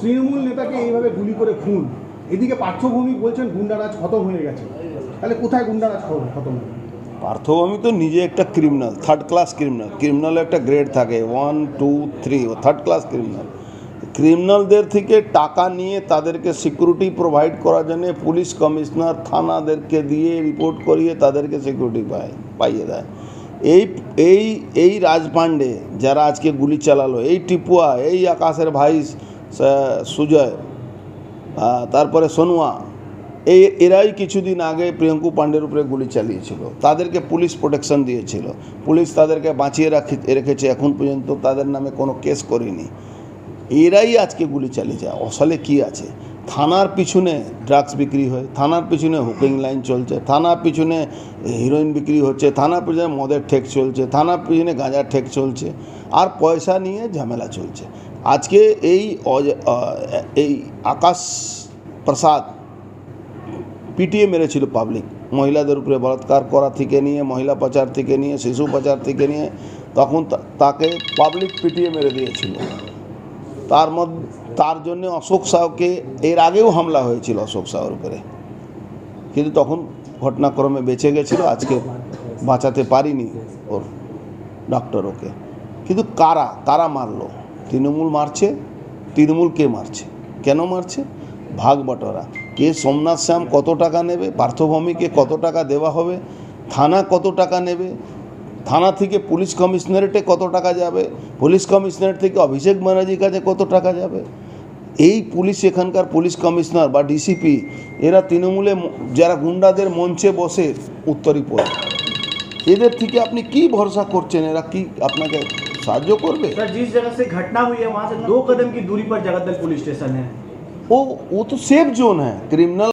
তৃণমূল নেতাকে এইভাবে গুলি করে খুন। এদিকে পার্থভূমি বলছেন গুন্ডারাজ খতম হয়ে গেছে। তাহলে কোথায় গুন্ডারাজ খতম হলো? পার্থভূমি তো নিজে একটা ক্রিমিনাল থার্ড ক্লাস ক্রিমিনাল ক্রিমিনালের একটা গ্রেড থাকে। One two three third class criminal ক্রিমিনালদের থেকে টাকা নিয়ে তাদেরকে সিকিউরিটি প্রোভাইড করার জন্য পুলিশ কমিশনার থানাদেরকে দিয়ে রিপোর্ট করিয়ে তাদেরকে সিকিউরিটি পায়, পাইয়ে দেয়। এই এই এই রাজপাণ্ডে যারা আজকে গুলি চালালো, এই টিপুয়া, এই আকাশের ভাই স- সুজয় তারপরে সোনুয়া, এই, এরাই কিছুদিন আগে প্রিয়ঙ্কু পাণ্ডের উপরে গুলি চালিয়েছিল। তাদেরকে পুলিশ প্রোটেকশন দিয়েছিল। পুলিশ তাদেরকে বাঁচিয়ে রাখি, রেখেছে। এখন পর্যন্ত তাদের নামে কোনো কেস করেনি। এরাই আজকে গুলি চালিয়েছে অসলে কি আছে? থানার পিছনে ড্রাগস বিক্রি হয়, থানার পিছনে হুকিং লাইন চলছে, থানার পিছনে হিরোইন বিক্রি হচ্ছে, থানার পিছনে মদের ঠেক চলছে, থানার পিছনে গাঁজার ঠেক চলছে, আর পয়সা নিয়ে ঝামেলা চলছে। আজকে এই এই আকাশ প্রসাদ পিটিয়ে মেরেছিল পাবলিক মহিলাদের উপরে বলাৎকার করা থেকে নিয়ে, মহিলা পাচার থেকে নিয়ে, শিশু পাচার থেকে নিয়ে, তখন তাকে পাবলিক পিটিয়ে মেরে দিয়েছিল। তার মধ্যে তার জন্য অশোক সাহকে, এর আগেও হামলা হয়েছিল অশোক সাহর উপরে। কিন্তু তখন ঘটনাক্রমে বেঁচে গেছিল, আজকে বাঁচাতে পারিনি ওর ডক্টর ওকে। কিন্তু কারা কারা মারলো? তৃণমূল মারছে, তৃণমূল কে মারছে? কেন মারছে? ভাগ বটরা কে সোমনাথ শ্যাম কত টাকা নেবে? পার্থভূমিকে কত টাকা দেওয়া হবে? থানা কত টাকা নেবে? থানা থেকে পুলিশ কমিশনারেটে কত টাকা যাবে? পুলিশ কমিশনারেট থেকে অভিষেক ব্যানার্জির কাছে কত টাকা যাবে? এই পুলিশ এখানকার পুলিশ কমিশনার বা ডিসিপি এরা তৃণমূলে যারা গুন্ডাদের মঞ্চে বসে উত্তরই পড়ে। এদের থেকে আপনি কি ভরসা করছেন? এরা কি আপনাকে সাহায্য করবে सर जिस जगह से घटना हुई है वहाँ से दो कदम की दूरी पर जगतदल पुलिस स्टेशन है वो वो तो सेफ जोन है क्रिमिनल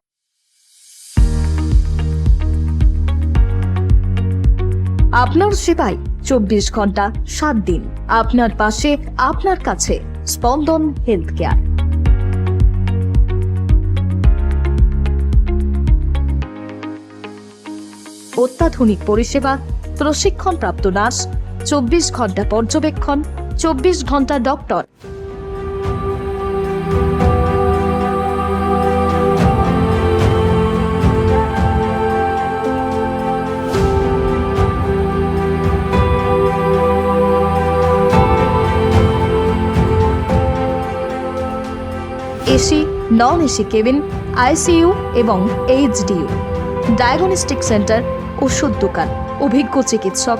আপনার সেবায় চব্বিশ ঘন্টা সাত দিন আপনার পাশে আপনার কাছে স্পন্দন হেলথ কেয়ার অত্যাধুনিক পরিষেবা প্রশিক্ষণপ্রাপ্ত নার্স চব্বিশ ঘণ্টা পর্যবেক্ষণ, চব্বিশ ঘণ্টা doctor AC non AC cabin ICU এবং এইচডিইউ ডায়াগনস্টিক সেন্টার ওষুধ দোকান, অভিজ্ঞ চিকিৎসক